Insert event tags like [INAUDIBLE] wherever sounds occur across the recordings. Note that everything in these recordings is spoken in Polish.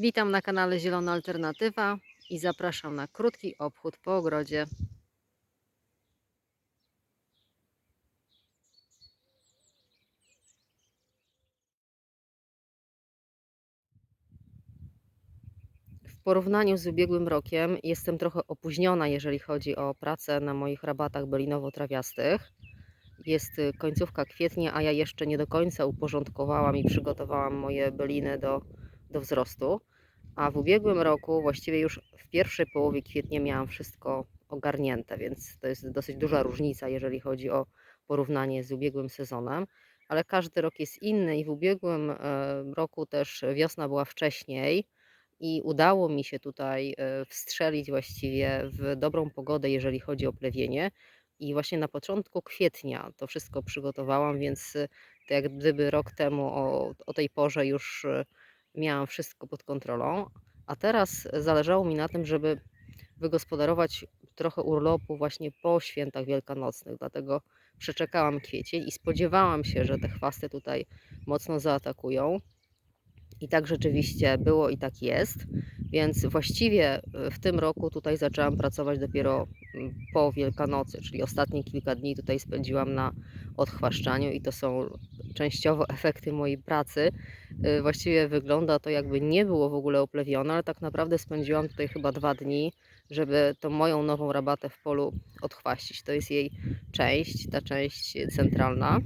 Witam na kanale Zielona Alternatywa i zapraszam na krótki obchód po ogrodzie. W porównaniu z ubiegłym rokiem jestem trochę opóźniona, jeżeli chodzi o pracę na moich rabatach belinowo-trawiastych. Jest y, końcówka kwietnia, a ja jeszcze nie do końca uporządkowałam i przygotowałam moje beliny do, do wzrostu. A w ubiegłym roku, właściwie już w pierwszej połowie kwietnia, miałam wszystko ogarnięte, więc to jest dosyć duża różnica, jeżeli chodzi o porównanie z ubiegłym sezonem. Ale każdy rok jest inny i w ubiegłym e, roku też wiosna była wcześniej i udało mi się tutaj e, wstrzelić właściwie w dobrą pogodę, jeżeli chodzi o plewienie. I właśnie na początku kwietnia to wszystko przygotowałam, więc to jak gdyby rok temu o, o tej porze już e, miałam wszystko pod kontrolą. A teraz zależało mi na tym, żeby wygospodarować trochę urlopu właśnie po świętach wielkanocnych. Dlatego przeczekałam kwiecień i spodziewałam się, że te chwasty tutaj mocno zaatakują. I tak rzeczywiście było i tak jest. Więc właściwie e, w tym roku tutaj zaczęłam pracować dopiero mm, po Wielkanocy, czyli ostatnie kilka dni tutaj spędziłam na odchwaszczaniu i to są częściowo [LAUGHS] efekty mojej pracy. E, Właściwie wygląda to jakby nie było w ogóle oplewione, ale tak naprawdę spędziłam tutaj chyba dwa dni, żeby tą moją nową rabatę w polu odchwaścić. To jest jej część, ta część centralna.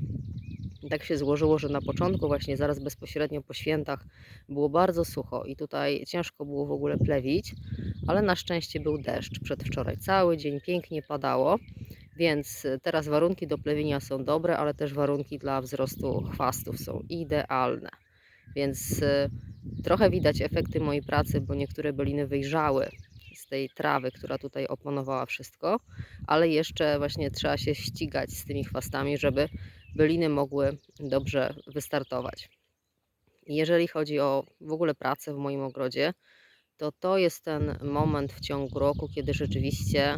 Tak się złożyło, że na początku, właśnie zaraz bezpośrednio po świętach, było bardzo sucho i tutaj ciężko było w ogóle plewić, ale na szczęście był deszcz przedwczoraj. Cały dzień pięknie padało, więc teraz warunki do plewienia są dobre, ale też warunki dla wzrostu chwastów są idealne. Więc y, trochę widać efekty mojej pracy, bo niektóre byliny wyjrzały z tej trawy, która tutaj oponowała wszystko, ale jeszcze właśnie trzeba się ścigać z tymi chwastami, żeby byliny mogły dobrze wystartować. Jeżeli chodzi o w ogóle pracę w moim ogrodzie, to to jest ten moment w ciągu roku, kiedy rzeczywiście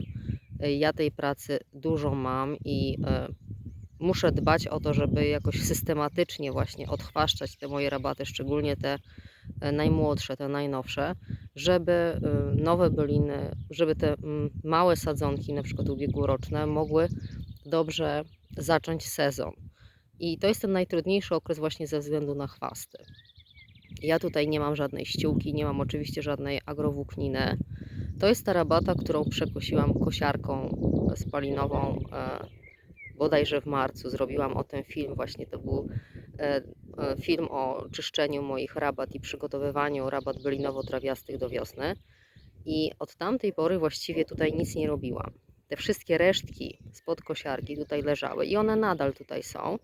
y, ja tej pracy dużo mam i y, muszę dbać o to, żeby jakoś [LAUGHS] systematycznie właśnie odchwaszczać te moje rabaty, szczególnie te e, najmłodsze, te najnowsze, żeby nowe byliny, żeby te małe sadzonki, na przykład ubiegłoroczne, mogły dobrze zacząć sezon. I to jest ten najtrudniejszy okres właśnie ze względu na chwasty. Ja tutaj nie mam żadnej ściółki, nie mam oczywiście żadnej agrowłókniny. To jest ta rabata, którą przekosiłam kosiarką spalinową e, bodajże w marcu. Zrobiłam o tym film, właśnie to był e, e, film o czyszczeniu moich rabat i przygotowywaniu rabat bylinowo-trawiastych do wiosny. I od tamtej pory właściwie tutaj nic nie robiłam. Te wszystkie resztki spod kosiarki tutaj leżały i one nadal tutaj są.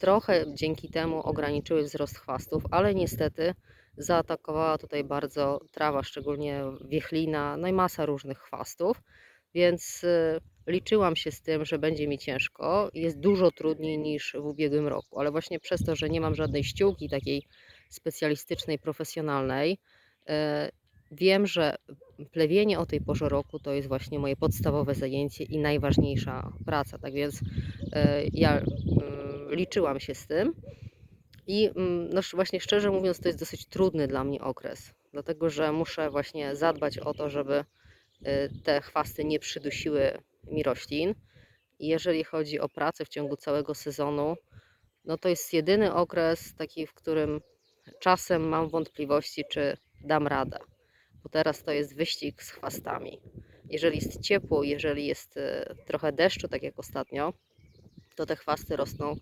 Trochę dzięki temu ograniczyły wzrost chwastów, ale niestety zaatakowała tutaj bardzo trawa, szczególnie wiechlina, no i masa różnych chwastów, więc y, liczyłam się z tym, że będzie mi ciężko. Jest dużo trudniej niż w ubiegłym roku, ale właśnie przez to, że nie mam żadnej ściółki takiej specjalistycznej, profesjonalnej, e, wiem, że plewienie o tej porze roku to jest właśnie moje podstawowe zajęcie i najważniejsza praca. Tak więc e, ja mm, liczyłam się z tym. I mm, no, właśnie szczerze mówiąc, to jest dosyć trudny dla mnie okres, dlatego że muszę właśnie zadbać o to, żeby e, te chwasty nie przydusiły mi roślin. I jeżeli chodzi o pracę w ciągu całego sezonu, no to jest jedyny okres taki, w którym czasem mam wątpliwości, czy dam radę. Bo teraz to jest wyścig z chwastami. Jeżeli jest ciepło, jeżeli jest e, trochę deszczu, tak jak ostatnio, to te chwasty rosną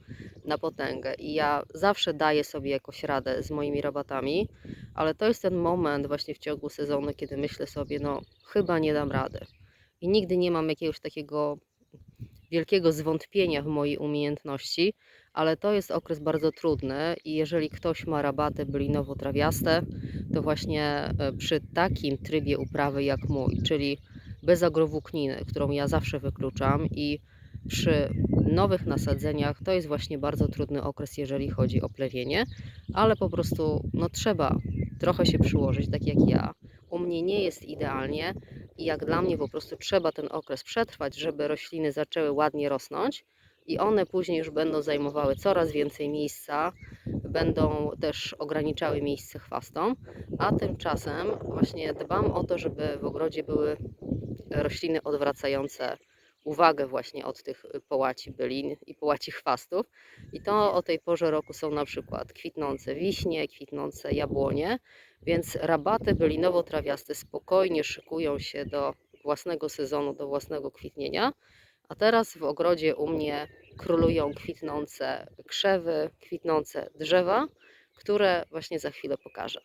na potęgę. I ja zawsze daję sobie jakoś radę z moimi rabatami, ale to jest ten moment właśnie w ciągu sezonu, kiedy myślę sobie, no chyba nie dam rady. I nigdy nie mam jakiegoś takiego wielkiego zwątpienia w mojej umiejętności, ale to jest okres bardzo trudny i jeżeli ktoś ma rabaty bylinowo-trawiaste, to właśnie e, przy takim trybie uprawy jak mój, czyli bez agrowłókniny, którą ja zawsze wykluczam i przy nowych nasadzeniach to jest właśnie bardzo trudny okres, jeżeli chodzi o plewienie, ale po prostu no, trzeba trochę się przyłożyć, tak jak ja. U mnie nie jest idealnie i jak dla mnie po prostu trzeba ten okres przetrwać, żeby rośliny zaczęły ładnie rosnąć, i one później już będą zajmowały coraz więcej miejsca, będą też ograniczały miejsce chwastom, a tymczasem właśnie dbam o to, żeby w ogrodzie były rośliny odwracające uwagę właśnie od tych połaci bylin i połaci chwastów. I to o tej porze roku są na przykład kwitnące wiśnie, kwitnące jabłonie, więc rabaty bylinowo-trawiaste spokojnie szykują się do własnego sezonu, do własnego kwitnienia. A teraz w ogrodzie u mnie królują kwitnące krzewy, kwitnące drzewa, które właśnie za chwilę pokażę.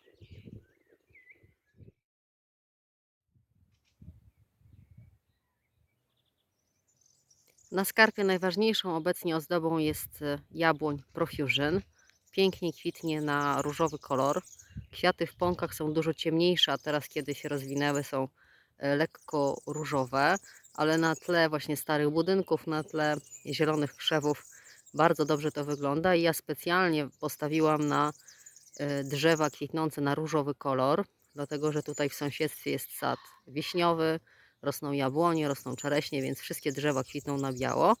Na skarpie najważniejszą obecnie ozdobą jest e, jabłoń Profusion. Pięknie kwitnie na różowy kolor. Kwiaty w pąkach są dużo ciemniejsze, a teraz kiedy się rozwinęły są e, lekko różowe, ale na tle właśnie starych budynków, na tle zielonych krzewów bardzo dobrze to wygląda i ja specjalnie postawiłam na e, drzewa kwitnące na różowy kolor, dlatego że tutaj w sąsiedztwie jest sad wiśniowy, rosną jabłonie, rosną czereśnie, więc wszystkie drzewa kwitną na biało.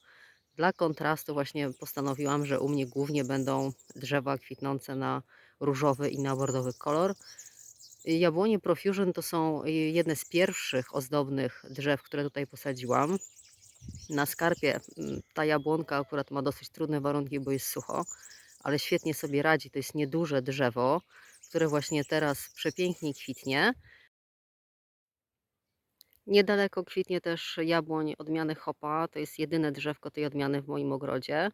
Dla kontrastu właśnie postanowiłam, że u mnie głównie będą drzewa kwitnące na różowy i na bordowy kolor. Jabłonie Profusion to są jedne z pierwszych ozdobnych drzew, które tutaj posadziłam. Na skarpie mm, ta jabłonka akurat ma dosyć trudne warunki, bo jest sucho, ale świetnie sobie radzi. To jest nieduże drzewo, które właśnie teraz przepięknie kwitnie. Niedaleko kwitnie też jabłoń odmiany Hopa. To jest jedyne drzewko tej odmiany w moim ogrodzie.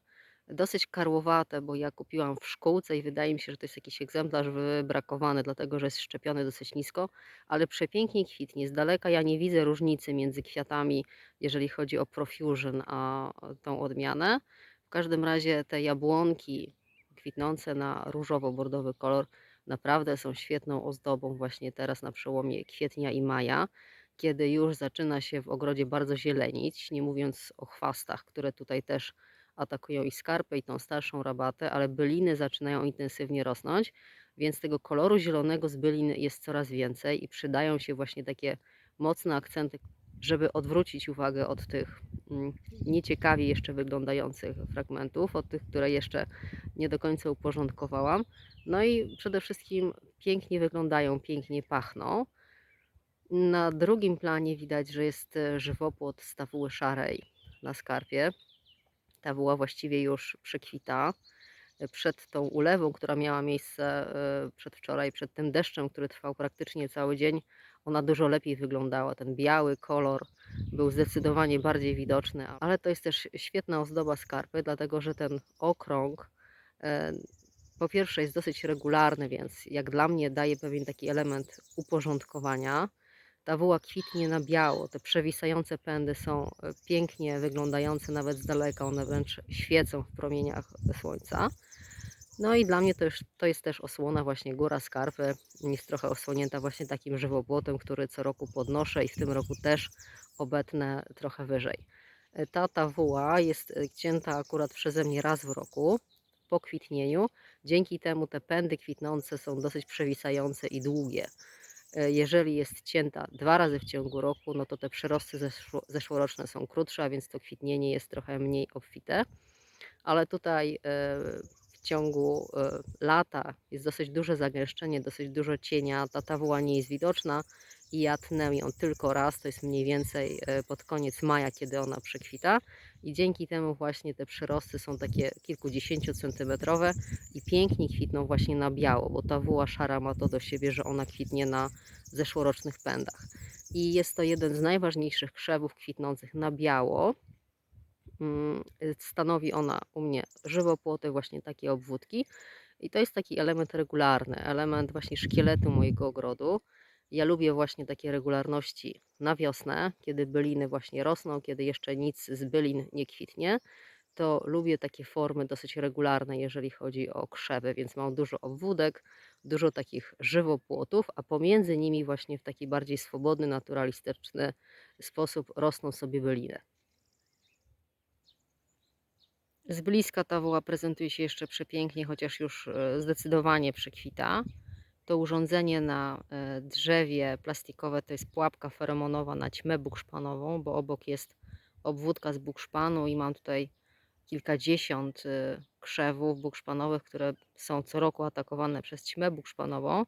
Dosyć karłowate, bo ja kupiłam w szkółce i wydaje mi się, że to jest jakiś egzemplarz wybrakowany, dlatego że jest szczepiony dosyć nisko, ale przepięknie kwitnie. Z daleka ja nie widzę różnicy między kwiatami, jeżeli chodzi o profusion, a tą odmianę. W każdym razie te jabłonki kwitnące na różowo-bordowy kolor naprawdę są świetną ozdobą właśnie teraz na przełomie kwietnia i maja kiedy już zaczyna się w ogrodzie bardzo zielenić, nie mówiąc o chwastach, które tutaj też atakują i skarpę, i tą starszą rabatę, ale byliny zaczynają intensywnie rosnąć, więc tego koloru zielonego z bylin jest coraz więcej i przydają się właśnie takie mocne akcenty, żeby odwrócić uwagę od tych mm, nieciekawie jeszcze wyglądających fragmentów, od tych, które jeszcze nie do końca uporządkowałam. No i przede wszystkim pięknie wyglądają, pięknie pachną. Na drugim planie widać, że jest e, żywopłot stawuły szarej na skarpie. Ta była właściwie już przekwita. E, przed tą ulewą, która miała miejsce e, przedwczoraj, przed tym deszczem, który trwał praktycznie cały dzień, ona dużo lepiej wyglądała. Ten biały kolor był zdecydowanie bardziej widoczny, ale to jest też świetna ozdoba skarpy, dlatego że ten okrąg po pierwsze jest dosyć regularny, więc jak dla mnie daje pewien taki element uporządkowania. Ta woła kwitnie na biało, te przewisające pędy są e, pięknie wyglądające nawet z daleka, one wręcz świecą w promieniach słońca. No i dla mnie to, już, to jest też osłona właśnie góra skarpy, jest trochę osłonięta właśnie takim żywopłotem, który co roku podnoszę i w tym roku też obetnę trochę wyżej. E, ta tawuła jest e, cięta akurat przeze mnie raz w roku po kwitnieniu. Dzięki temu te pędy kwitnące są dosyć przewisające i długie. E, jeżeli jest cięta dwa razy w ciągu roku, no to te przyrosty zeszło, zeszłoroczne są krótsze, a więc to kwitnienie jest trochę mniej obfite. Ale tutaj e, w ciągu e, lata jest dosyć duże zagęszczenie, dosyć dużo cienia. Ta tawuła nie jest widoczna i ja tnę ją tylko raz, to jest mniej więcej pod koniec maja, kiedy ona przekwita i dzięki temu właśnie te przyrosty są takie kilkudziesięciocentymetrowe i pięknie kwitną właśnie na biało, bo ta wuła szara ma to do siebie, że ona kwitnie na zeszłorocznych pędach. I jest to jeden z najważniejszych krzewów kwitnących na biało. Mm, stanowi ona u mnie żywopłoty, właśnie takie obwódki. I to jest taki element regularny, element właśnie szkieletu mojego ogrodu. Ja lubię właśnie takie regularności na wiosnę, kiedy byliny właśnie rosną, kiedy jeszcze nic z bylin nie kwitnie. To lubię takie formy dosyć regularne, jeżeli chodzi o krzewy, więc mam dużo obwódek, dużo takich żywopłotów, a pomiędzy nimi właśnie w taki bardziej swobodny, naturalistyczny sposób rosną sobie byliny. Z bliska ta woła prezentuje się jeszcze przepięknie, chociaż już e, zdecydowanie przekwita. To urządzenie na e, drzewie plastikowe to jest pułapka feromonowa na ćmę bukszpanową, bo obok jest obwódka z bukszpanu i mam tutaj kilkadziesiąt y, krzewów bukszpanowych, które są co roku atakowane przez ćmę bukszpanową,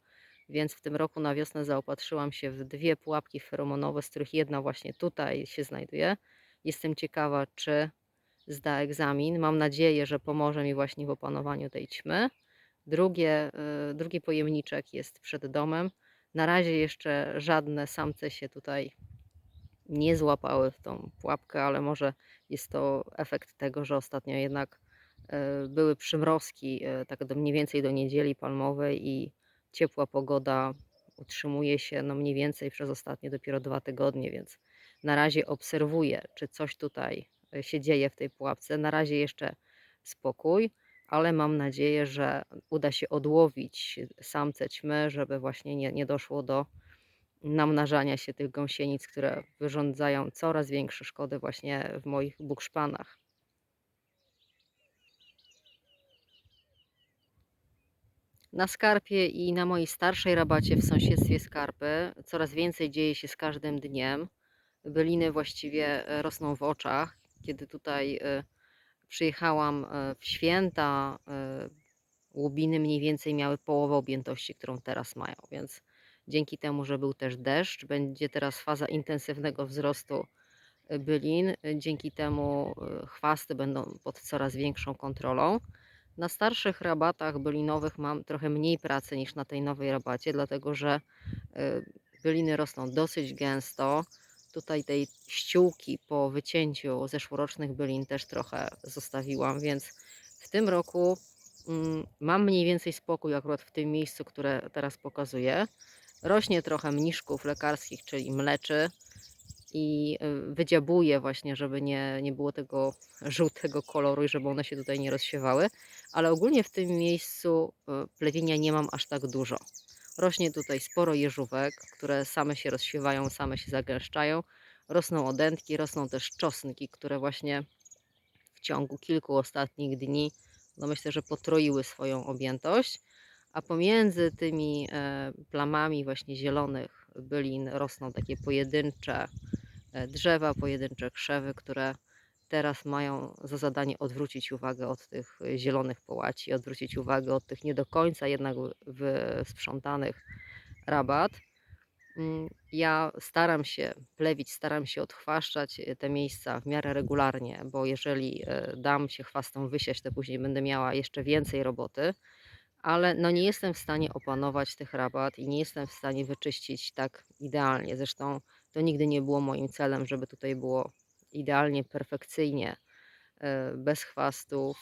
więc w tym roku na wiosnę zaopatrzyłam się w dwie pułapki feromonowe, z których jedna właśnie tutaj się znajduje. Jestem ciekawa, czy zda egzamin. Mam nadzieję, że pomoże mi właśnie w opanowaniu tej ćmy. Drugie, y, drugi pojemniczek jest przed domem. Na razie jeszcze żadne samce się tutaj nie złapały w tą pułapkę, ale może jest to efekt tego, że ostatnio jednak y, były przymrozki, y, tak do mniej więcej do niedzieli palmowej i ciepła pogoda utrzymuje się no mniej więcej przez ostatnie dopiero dwa tygodnie, więc na razie obserwuję, czy coś tutaj się dzieje w tej pułapce. Na razie jeszcze spokój, ale mam nadzieję, że uda się odłowić samce ćmy, żeby właśnie nie, nie doszło do namnażania się tych gąsienic, które wyrządzają coraz większe szkody właśnie w moich bukszpanach. Na skarpie i na mojej starszej rabacie w sąsiedztwie skarpy coraz więcej dzieje się z każdym dniem. Byliny właściwie e, rosną w oczach. Kiedy tutaj e, przyjechałam e, w święta, łubiny mniej więcej miały połowę objętości, którą teraz mają, więc dzięki temu, że był też deszcz, będzie teraz faza intensywnego wzrostu bylin. Dzięki temu chwasty będą pod coraz większą kontrolą. Na starszych rabatach bylinowych mam trochę mniej pracy niż na tej nowej rabacie, dlatego że byliny rosną dosyć gęsto. Tutaj tej ściółki po wycięciu zeszłorocznych bylin też trochę zostawiłam, więc w tym roku mm, mam mniej więcej spokój akurat w tym miejscu, które teraz pokazuję. Rośnie trochę mniszków lekarskich, czyli mleczy i y, wydziabuje właśnie, żeby nie, nie było tego żółtego koloru i żeby one się tutaj nie rozsiewały. Ale ogólnie w tym miejscu y, plewienia nie mam aż tak dużo. Rośnie tutaj sporo jeżówek, które same się rozsiewają, same się zagęszczają. Rosną odętki, rosną też czosnki, które właśnie w ciągu kilku ostatnich dni, no myślę, że potroiły swoją objętość. A pomiędzy tymi e, plamami właśnie zielonych bylin rosną takie pojedyncze e, drzewa, pojedyncze krzewy, które teraz mają za zadanie odwrócić uwagę od tych zielonych połaci, odwrócić uwagę od tych nie do końca jednak wysprzątanych rabat. Mm, Ja staram się plewić, staram się odchwaszczać e, te miejsca w miarę regularnie, bo jeżeli e, dam się chwastom wysiać, to później będę miała jeszcze więcej roboty, ale no nie jestem w stanie opanować tych rabat i nie jestem w stanie wyczyścić tak idealnie. Zresztą to nigdy nie było moim celem, żeby tutaj było idealnie, perfekcyjnie, e, bez chwastów.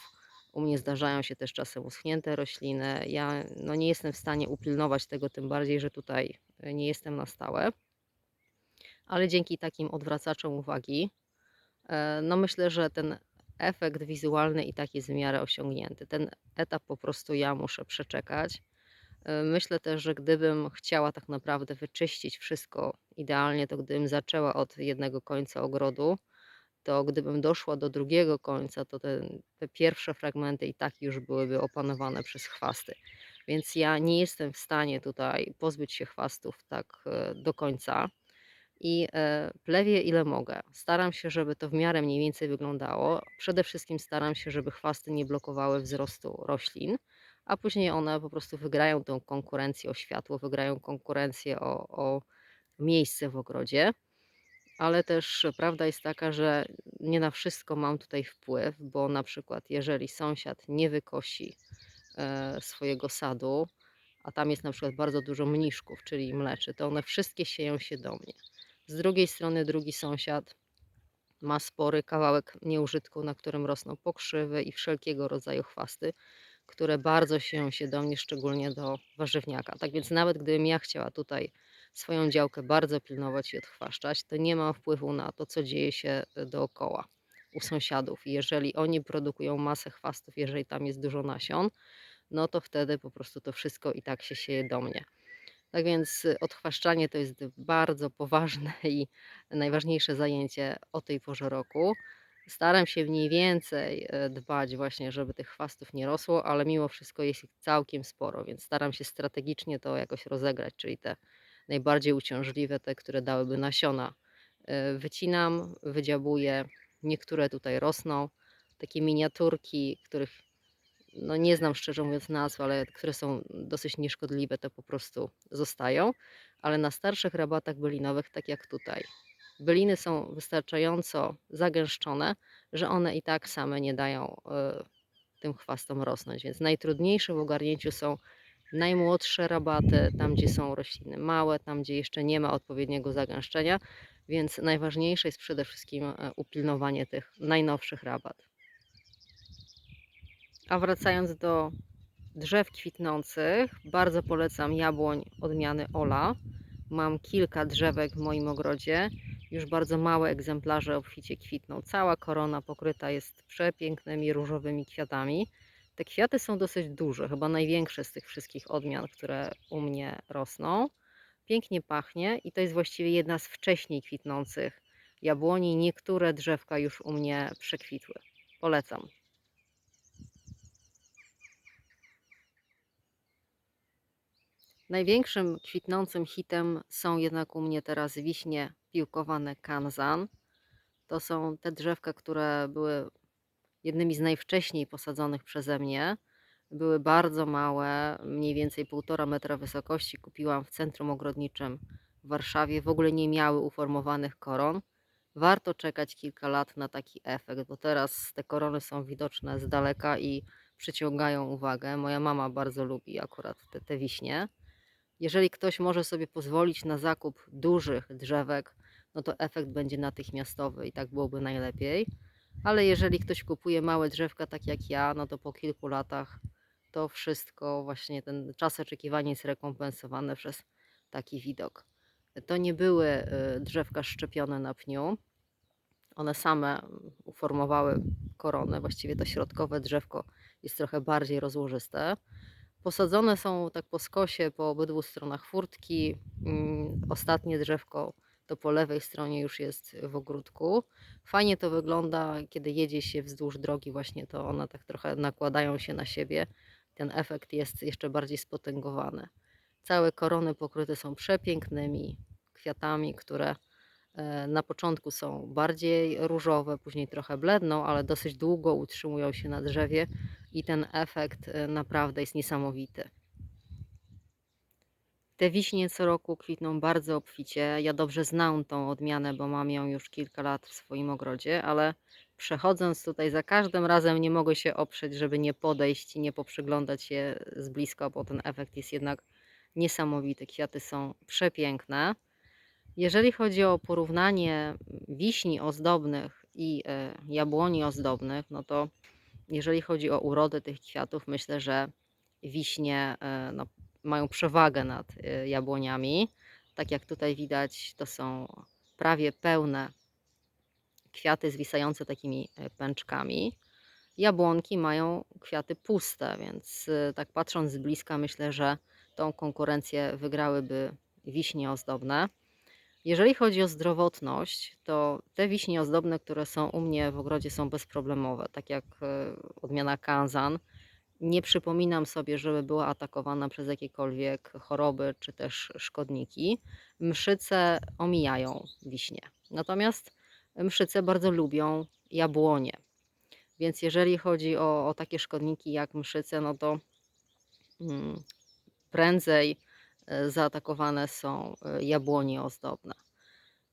U mnie zdarzają się też czasem uschnięte rośliny. Ja no, nie jestem w stanie upilnować tego, tym bardziej, że tutaj e, nie jestem na stałe. Ale dzięki takim odwracaczom uwagi, e, no myślę, że ten efekt wizualny i tak jest w miarę osiągnięty. Ten etap po prostu ja muszę przeczekać. Myślę też, że gdybym chciała tak naprawdę wyczyścić wszystko idealnie, to gdybym zaczęła od jednego końca ogrodu, to gdybym doszła do drugiego końca, to te, te pierwsze fragmenty i tak już byłyby opanowane przez chwasty. Więc ja nie jestem w stanie tutaj pozbyć się chwastów tak e, do końca i e, plewię ile mogę. Staram się, żeby to w miarę mniej więcej wyglądało. Przede wszystkim staram się, żeby chwasty nie blokowały wzrostu roślin, a później one po prostu wygrają tę konkurencję o światło, wygrają konkurencję o, o miejsce w ogrodzie. Ale też prawda jest taka, że nie na wszystko mam tutaj wpływ, bo na przykład jeżeli sąsiad nie wykosi e, swojego sadu, a tam jest na przykład bardzo dużo mniszków, czyli mleczy, to one wszystkie sieją się do mnie. Z drugiej strony drugi sąsiad ma spory kawałek nieużytku, na którym rosną pokrzywy i wszelkiego rodzaju chwasty, które bardzo sieją się do mnie, szczególnie do warzywniaka. Tak więc nawet gdybym ja chciała tutaj swoją działkę bardzo pilnować i odchwaszczać, to nie mam wpływu na to, co dzieje się e, dookoła u sąsiadów. Jeżeli oni produkują masę chwastów, jeżeli tam jest dużo nasion, no to wtedy po prostu to wszystko i tak się sieje do mnie. Tak więc y, odchwaszczanie to jest bardzo poważne [LAUGHS] i najważniejsze zajęcie o tej porze roku. Staram się mniej więcej e, dbać właśnie, żeby tych chwastów nie rosło, ale mimo wszystko jest ich całkiem sporo, więc staram się strategicznie to jakoś rozegrać, czyli te najbardziej uciążliwe, te, które dałyby nasiona. e, Wycinam, wydziabuję, niektóre tutaj rosną, takie miniaturki, których no nie znam szczerze mówiąc nazw, ale które są dosyć nieszkodliwe, to po prostu zostają. Ale na starszych rabatach bylinowych, tak jak tutaj, byliny są wystarczająco zagęszczone, że one i tak same nie dają y, tym chwastom rosnąć. Więc najtrudniejsze w ogarnięciu są najmłodsze rabaty, tam gdzie są rośliny małe, tam gdzie jeszcze nie ma odpowiedniego zagęszczenia, więc najważniejsze jest przede wszystkim e, upilnowanie tych najnowszych rabat. A wracając do drzew kwitnących, bardzo polecam jabłoń odmiany Ola. Mam kilka drzewek w moim ogrodzie. Już bardzo małe egzemplarze obficie kwitną. Cała korona pokryta jest przepięknymi różowymi kwiatami. Te kwiaty są dosyć duże, chyba największe z tych wszystkich odmian, które u mnie rosną. Pięknie pachnie i to jest właściwie jedna z wcześniej kwitnących jabłoni. Niektóre drzewka już u mnie przekwitły. Polecam. Największym kwitnącym hitem są jednak u mnie teraz wiśnie piłkowane Kanzan. To są te drzewka, które były jednymi z najwcześniej posadzonych przeze mnie. Były bardzo małe, mniej więcej 1,5 metra wysokości. Kupiłam w centrum ogrodniczym w Warszawie. W ogóle nie miały uformowanych koron. Warto czekać kilka lat na taki efekt, bo teraz te korony są widoczne z daleka i przyciągają uwagę. Moja mama bardzo lubi akurat te, te wiśnie. Jeżeli ktoś może sobie pozwolić na zakup dużych drzewek, no to efekt będzie natychmiastowy i tak byłoby najlepiej. Ale jeżeli ktoś kupuje małe drzewka, tak jak ja, no to po kilku latach to wszystko, właśnie ten czas oczekiwania jest rekompensowany przez taki widok. To nie były y, drzewka szczepione na pniu. One same uformowały koronę. Właściwie to środkowe drzewko jest trochę bardziej rozłożyste. Posadzone są tak po skosie po obydwu stronach furtki. Mm, Ostatnie drzewko to po lewej stronie już jest w ogródku. Fajnie to wygląda, kiedy jedzie się wzdłuż drogi, właśnie to one tak trochę nakładają się na siebie. Ten efekt jest jeszcze bardziej spotęgowany. Całe korony pokryte są przepięknymi kwiatami, które e, na początku są bardziej różowe, później trochę bledną, ale dosyć długo utrzymują się na drzewie i ten efekt e, naprawdę jest niesamowity. Te wiśnie co roku kwitną bardzo obficie. Ja dobrze znam tą odmianę, bo mam ją już kilka lat w swoim ogrodzie, ale przechodząc tutaj za każdym razem nie mogę się oprzeć, żeby nie podejść i nie poprzyglądać się z bliska, bo ten efekt jest jednak niesamowity. Kwiaty są przepiękne. Jeżeli chodzi o porównanie wiśni ozdobnych i e, jabłoni ozdobnych, no to jeżeli chodzi o urodę tych kwiatów, myślę, że wiśnie e, no, mają przewagę nad e, jabłoniami. Tak jak tutaj widać, to są prawie pełne kwiaty zwisające takimi e, pęczkami. Jabłonki mają kwiaty puste, więc tak patrząc z bliska, myślę, że tą konkurencję wygrałyby wiśnie ozdobne. Jeżeli chodzi o zdrowotność, to te wiśnie ozdobne, które są u mnie w ogrodzie, są bezproblemowe, tak jak e, odmiana Kanzan. Nie przypominam sobie, żeby była atakowana przez jakiekolwiek choroby czy też szkodniki. Mszyce omijają wiśnie. Natomiast mszyce bardzo lubią jabłonie. Więc jeżeli chodzi o, o takie szkodniki jak mszyce, no to mm, prędzej e, zaatakowane są e, jabłonie ozdobne.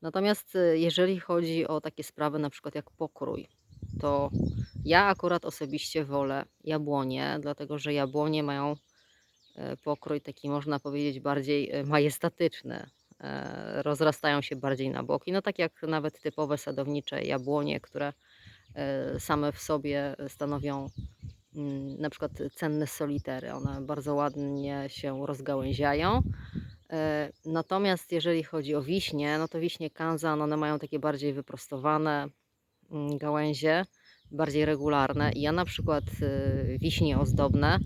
Natomiast e, jeżeli chodzi o takie sprawy na przykład jak pokrój, to ja akurat osobiście wolę jabłonie, dlatego że jabłonie mają pokrój taki można powiedzieć bardziej majestatyczny. Rozrastają się bardziej na boki, no tak jak nawet typowe sadownicze jabłonie, które same w sobie stanowią Mm, na przykład cenne solitery. One bardzo ładnie się rozgałęziają. E, natomiast jeżeli chodzi o wiśnie, no to wiśnie Kanzan, one mają takie bardziej wyprostowane gałęzie, bardziej regularne. I ja na przykład e, wiśnie ozdobne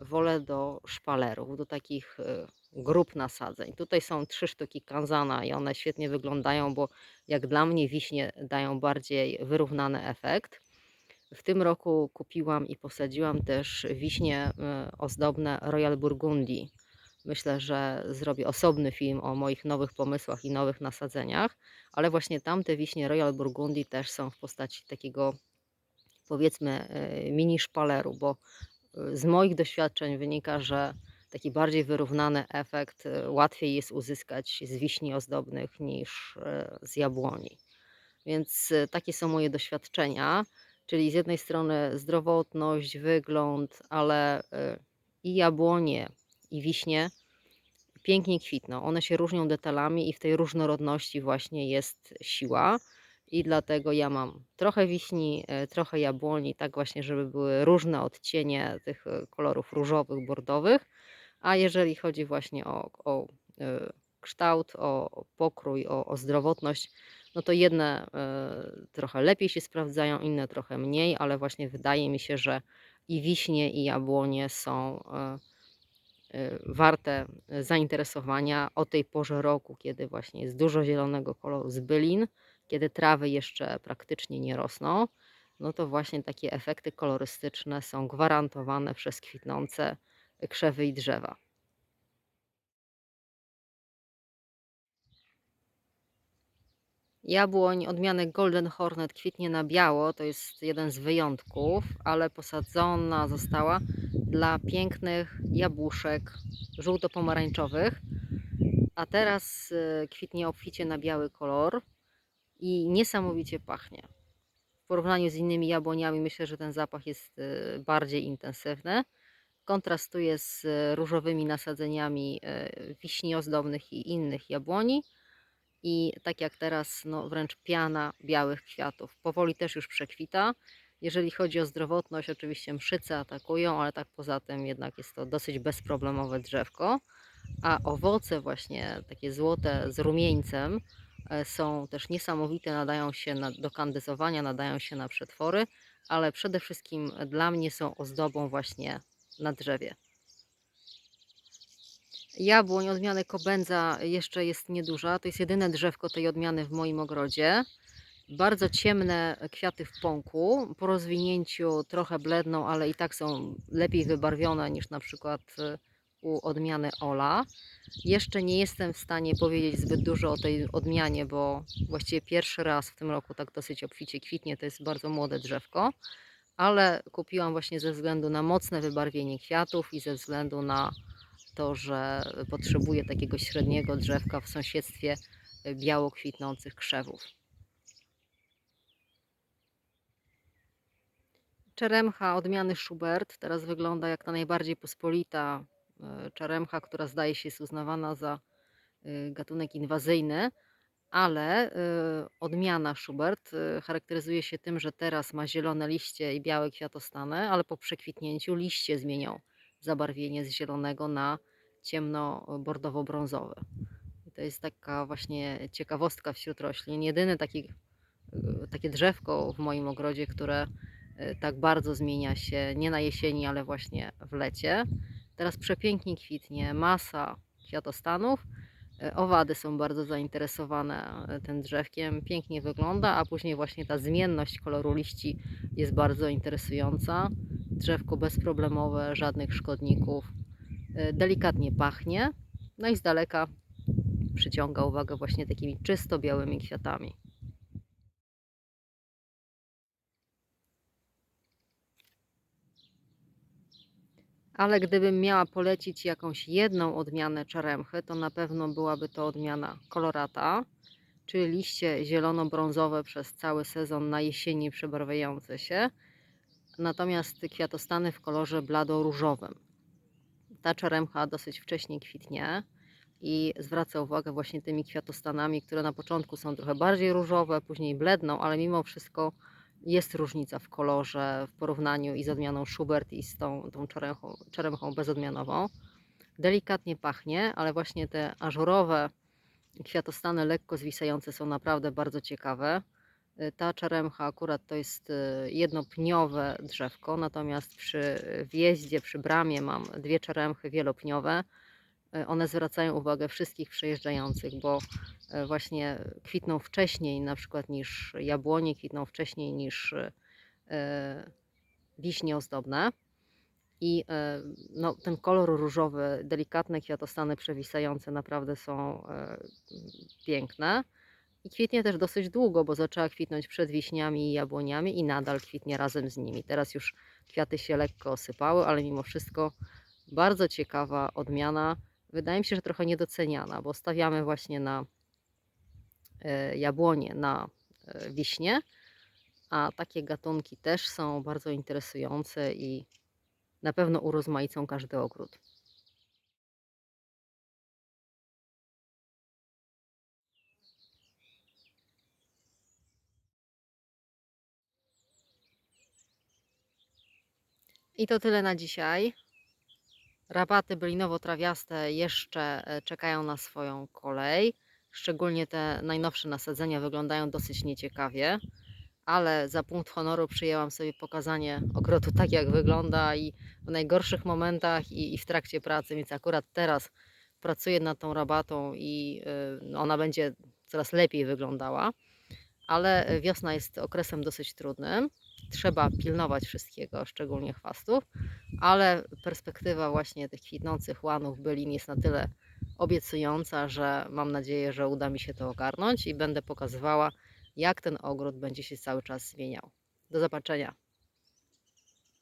wolę do szpalerów, do takich e, grup nasadzeń. Tutaj są trzy sztuki kanzana i one świetnie wyglądają, bo jak dla mnie wiśnie dają bardziej wyrównany efekt. W tym roku kupiłam i posadziłam też wiśnie e, ozdobne Royal Burgundy. Myślę, że zrobię osobny film o moich nowych pomysłach i nowych nasadzeniach, ale właśnie tamte wiśnie Royal Burgundy też są w postaci takiego powiedzmy y, mini szpaleru, bo y, z moich doświadczeń wynika, że taki bardziej wyrównany efekt y, łatwiej jest uzyskać z wiśni ozdobnych niż z jabłoni. Więc takie są moje doświadczenia, czyli z jednej strony zdrowotność, wygląd, ale i jabłonie, i wiśnie pięknie kwitną. One się różnią detalami i w tej różnorodności właśnie jest siła. I dlatego ja mam trochę wiśni, e, trochę jabłoni, tak właśnie, żeby były różne odcienie tych e, kolorów różowych, bordowych. A jeżeli chodzi właśnie o, o e, kształt, o pokrój, o, o zdrowotność, no to jedne trochę lepiej się sprawdzają, inne trochę mniej, ale właśnie wydaje mi się, że i wiśnie, i jabłonie są e, warte zainteresowania o tej porze roku, kiedy właśnie jest dużo zielonego koloru z bylin, kiedy trawy jeszcze praktycznie nie rosną, no to właśnie takie efekty kolorystyczne są gwarantowane przez kwitnące krzewy i drzewa. Jabłoń odmiany Golden Hornet kwitnie na biało, to jest jeden z wyjątków, ale posadzona została dla pięknych jabłuszek żółto-pomarańczowych, a teraz y, kwitnie obficie na biały kolor i niesamowicie pachnie. W porównaniu z innymi jabłoniami myślę, że ten zapach jest y, bardziej intensywny. Kontrastuje z y, różowymi nasadzeniami wiśni ozdobnych i innych jabłoni. I tak jak teraz, no wręcz piana białych kwiatów. Powoli też już przekwita. Jeżeli chodzi o zdrowotność, oczywiście mszyce atakują, ale tak poza tym jednak jest to dosyć bezproblemowe drzewko. A owoce właśnie takie złote z rumieńcem e, są też niesamowite, nadają się na, do kandyzowania, nadają się na przetwory, ale przede wszystkim dla mnie są ozdobą właśnie na drzewie. Jabłoń odmiany Kobędza jeszcze jest nieduża. To jest jedyne drzewko tej odmiany w moim ogrodzie. Bardzo ciemne kwiaty w pąku. Po rozwinięciu trochę bledną, ale i tak są lepiej wybarwione niż na przykład y, u odmiany Ola. Jeszcze nie jestem w stanie powiedzieć zbyt dużo o tej odmianie, bo właściwie pierwszy raz w tym roku tak dosyć obficie kwitnie. To jest bardzo młode drzewko, ale kupiłam właśnie ze względu na mocne wybarwienie kwiatów i ze względu na to, że potrzebuje takiego średniego drzewka w sąsiedztwie y, biało kwitnących krzewów. Czeremcha odmiany Schubert teraz wygląda jak ta najbardziej pospolita y, czeremcha, która zdaje się jest uznawana za y, gatunek inwazyjny, ale odmiana Schubert charakteryzuje się tym, że teraz ma zielone liście i białe kwiatostany, ale po przekwitnięciu liście zmienią zabarwienie z zielonego na ciemno-bordowo-brązowe. To jest taka właśnie ciekawostka wśród roślin. Jedyne taki, y, takie drzewko w moim ogrodzie, które y, tak bardzo zmienia się nie na jesieni, ale właśnie w lecie. Teraz przepięknie kwitnie masa kwiatostanów. Y, Owady są bardzo zainteresowane tym drzewkiem, pięknie wygląda, a później właśnie ta zmienność koloru liści jest bardzo interesująca. Drzewko bezproblemowe, żadnych szkodników, e, delikatnie pachnie, no i z daleka przyciąga uwagę właśnie takimi czysto białymi kwiatami. Ale gdybym miała polecić jakąś jedną odmianę czaremchy, to na pewno byłaby to odmiana kolorata, czyli liście zielono-brązowe przez cały sezon na jesieni przebarwiające się, natomiast kwiatostany w kolorze blado-różowym. Ta czeremcha dosyć wcześnie kwitnie i zwraca uwagę właśnie tymi kwiatostanami, które na początku są trochę bardziej różowe, później bledną, ale mimo wszystko jest różnica w kolorze w porównaniu i z odmianą Schubert i z tą, tą bezodmianową. Delikatnie pachnie, ale właśnie te ażurowe kwiatostany lekko zwisające są naprawdę bardzo ciekawe. Y, Ta czeremcha akurat to jest y, jednopniowe drzewko, natomiast przy wjeździe, przy bramie mam dwie czeremchy wielopniowe. Y, One zwracają uwagę wszystkich przejeżdżających, bo y, właśnie kwitną wcześniej na przykład niż jabłonie, kwitną wcześniej niż y, wiśnie ozdobne. I y, no, ten kolor różowy, delikatne kwiatostany przewisające naprawdę są y, piękne. I kwitnie też dosyć długo, bo zaczęła kwitnąć przed wiśniami i jabłoniami i nadal kwitnie razem z nimi. Teraz już kwiaty się lekko osypały, ale mimo wszystko bardzo ciekawa odmiana. Wydaje mi się, że trochę niedoceniana, bo stawiamy właśnie na e, jabłonie, na e, wiśnie, a takie gatunki też są bardzo interesujące i na pewno urozmaicą każdy ogród. I to tyle na dzisiaj. Rabaty bylinowo-trawiaste jeszcze e, czekają na swoją kolej. Szczególnie te najnowsze nasadzenia wyglądają dosyć nieciekawie, ale za punkt honoru przyjęłam sobie pokazanie ogrodu tak, jak wygląda i w najgorszych momentach i, i w trakcie pracy, więc akurat teraz pracuję nad tą rabatą i y, ona będzie coraz lepiej wyglądała. Ale wiosna jest okresem dosyć trudnym. Trzeba pilnować wszystkiego, szczególnie chwastów, ale perspektywa właśnie tych kwitnących łanów bylin jest na tyle obiecująca, że mam nadzieję, że uda mi się to ogarnąć i będę pokazywała, jak ten ogród będzie się cały czas zmieniał. Do zobaczenia.